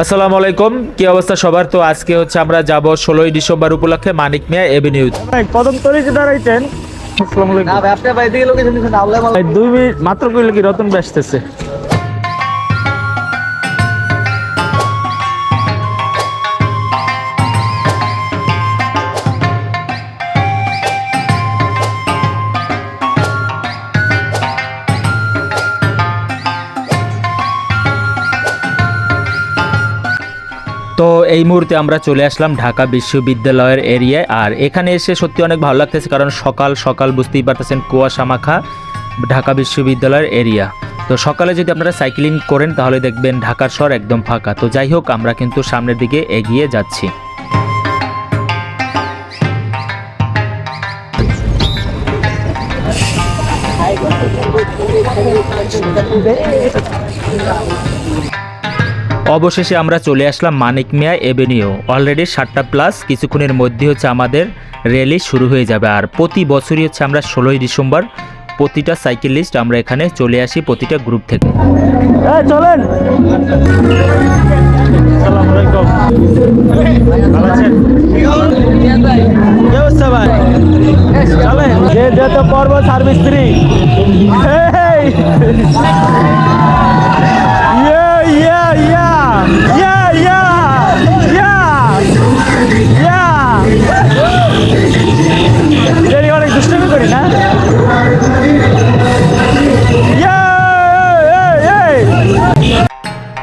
আসসালামু আলাইকুম। কি অবস্থা সবার? তো আজকে হচ্ছে আমরা যাব ষোলোই ডিসেম্বর উপলক্ষে মানিক মিয়া এভিনিউ। কদম তলিতে ভাই, দুই মিনিট মাত্র কইলে কি রতন ব্যস্তেছে তো এই মুহূর্তে আমরা চলে আসলাম ঢাকা বিশ্ববিদ্যালয়ের এরিয়ায়। আর এখানে এসে সত্যি অনেক ভালো লাগতেছে, কারণ সকাল সকাল বুঝতেই পারতেছেন কুয়াশা মাখা ঢাকা বিশ্ববিদ্যালয়ের এরিয়া। তো সকালে যদি আপনারা সাইক্লিং করেন, তাহলে দেখবেন ঢাকার শহর একদম ফাঁকা। তো যাই হোক, আমরা কিন্তু সামনের দিকে এগিয়ে যাচ্ছি। অবশেষে আমরা চলে আসলাম মানিক মিয়া এভিনিউ। অলরেডি সাতটা প্লাস কিছুক্ষণের মধ্যে হচ্ছে আমাদের র্যালি শুরু হয়ে যাবে। আর প্রতি বছরই হচ্ছে আমরা ষোলোই ডিসেম্বর প্রতিটা সাইকেল লিস্ট আমরা এখানে চলে আসি প্রতিটা গ্রুপ থেকে। চলেন। চলেন। যে যত পর্ব সার্ভিস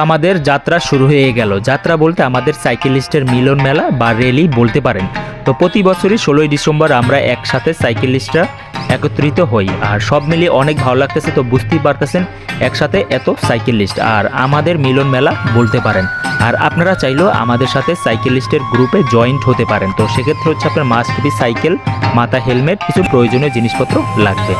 আমাদের যাত্রা শুরু হয়ে গেল। যাত্রা বলতে আমাদের সাইকেলিস্টের মিলন মেলা বা র্যালি বলতে পারেন। তো প্রতি বছরই ষোলোই ডিসেম্বর আমরা একসাথে সাইকেলিস্টরা একত্রিত হই। আর সব মিলিয়ে অনেক ভালো লাগতেছে তো বুঝতেই পারতেছেন, একসাথে এত সাইকেলিস্ট। আর আমাদের মিলন মেলা বলতে পারেন। আর আপনারা চাইলেও আমাদের সাথে সাইকেলিস্টের গ্রুপে জয়েন্ট হতে পারেন। তো সেক্ষেত্রে হচ্ছে আপনার মাস্ট বি সাইকেল, মাথা হেলমেট, কিছু প্রয়োজনীয় জিনিসপত্র লাগবে।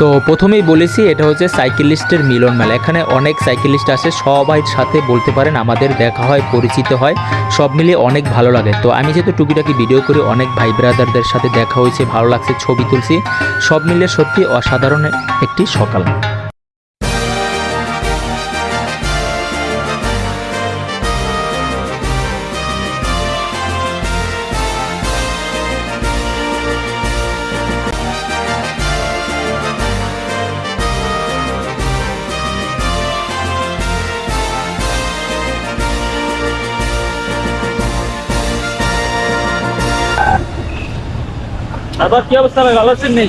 তো প্রথমেই বলেছি, এটা হচ্ছে সাইকেলিস্টের মিলন মেলা। এখানে অনেক সাইকেলিস্ট আসে, সবাই সাথে বলতে পারেন আমাদের দেখা হয়, পরিচিত হয়, সব মিলিয়ে অনেক ভালো লাগে। তো আমি যেহেতু টুকিটাকি ভিডিও করি, অনেক ভাই ব্রাদারদের সাথে দেখা হয়েছে, ভালো লাগছে, ছবি তুলছি, সব মিলিয়ে সত্যি অসাধারণ একটি সকাল। আবার কি অবস্থা ভাই? ভালো আছেন নেই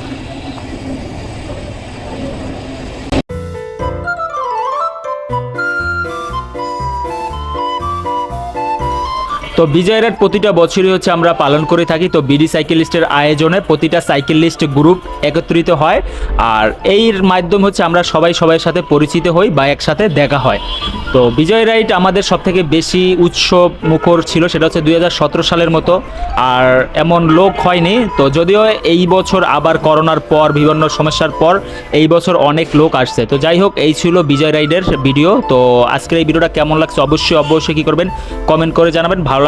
তো বিজয় রাইড প্রতিটা বছরই হচ্ছে আমরা পালন করে থাকি। তো বিডি সাইকেলিস্টের আয়োজনে প্রতিটা সাইকেলিস্ট গ্রুপ একত্রিত হয়। আর এর মাধ্যম হচ্ছে আমরা সবাই সবার সাথে পরিচিত হই বা একসাথে দেখা হয়। তো বিজয় রাইড আমাদের সব থেকে বেশি উৎসব মুখর ছিল, সেটা হচ্ছে দু হাজার সতেরো সালের মতো। আর এমন লোক হয়নি। তো যদিও এই বছর আবার করোনার পর, বিভিন্ন সমস্যার পর, এই বছর অনেক লোক আসছে। তো যাই হোক, এই ছিল বিজয় রাইডের ভিডিও। তো আজকের এই ভিডিওটা কেমন লাগছে অবশ্যই অবশ্যই কী করবেন? কমেন্ট করে জানাবেন। ভালো